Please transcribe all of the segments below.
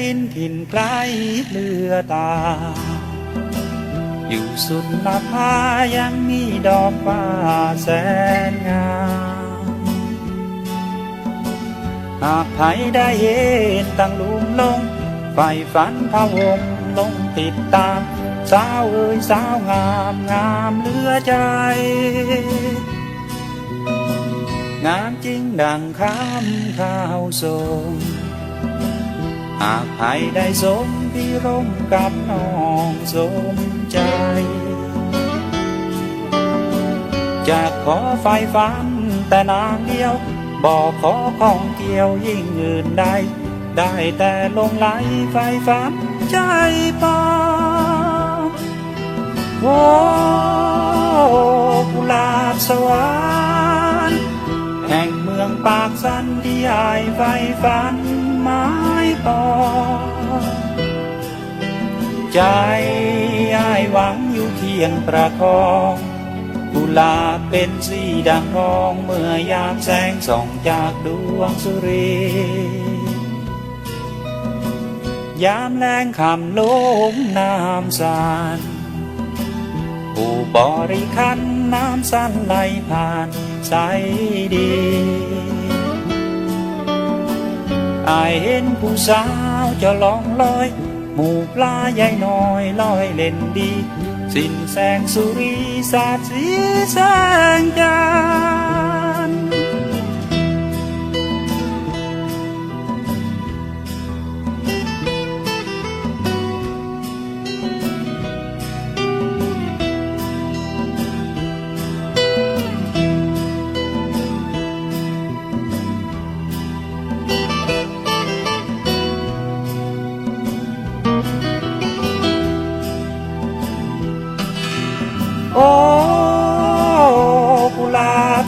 ดินถิ่นไกลเลือตา อยู่สุดนภายังมีดอกฟ้าแสนงามหากใครได้เห็นตั้งลุมลงไฟฝันพะวงลงติดตาม สาวเอ้ยสาวงามงามเหลือใจ งามจริงดังคำข้าวทรง หากใครได้สมพิรมกับน้องสมใจ จะขอไฟฝันแต่นางเดียว บอกขอของเกี่ยวยิ่งอื่นใด ได้แต่ลงไหลไฟฝันใจปองโอ้กุหลาบสวรรค์แห่งเมืองปากสันที่อายไฟฝัน ไม้ปอใจอายหวังอยู่เคียงประคองกุหลาบเป็นสีดังทองเมื่อยามแสงส่องจากดวงสุรียามแรงคำลมน้ำสานผู้บริคันน้ำสั้นไหลผ่านใสดี อายเห็นผู้สาวจะลองลอย หมู่ปลาใหญ่น้อยลอยเล่นดี สิ้นแสงสุรีสาดสีแสงจัน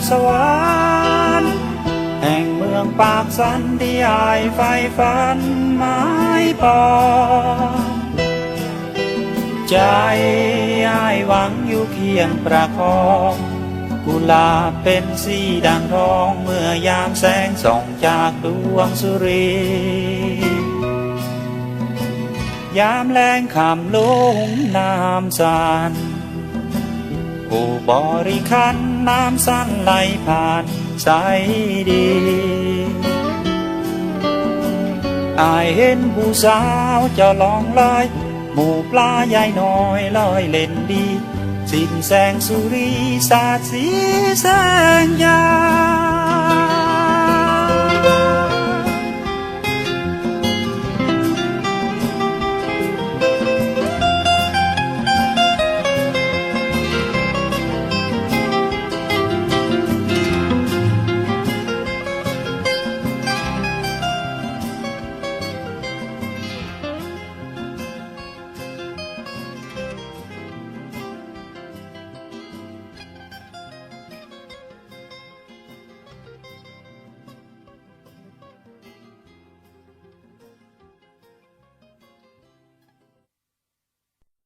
สวรรค์แห่งเมืองปากสันที่อายไฟฝันไม้ปอ ใจอายหวังอยู่เคียงประคองกุหลาบเป็นสีดังทองเมื่อยามแสงส่องจากดวงสุรียามแรงคำลงน้ำสาน ผู้บริคันน้ำสั้นไหลผ่านใสดี อายเห็นผู้สาวจะลองลอยหมู่ปลาใหญ่น้อยลอยเล่นดี สิ้นแสงสุรีสาดสีแสงยา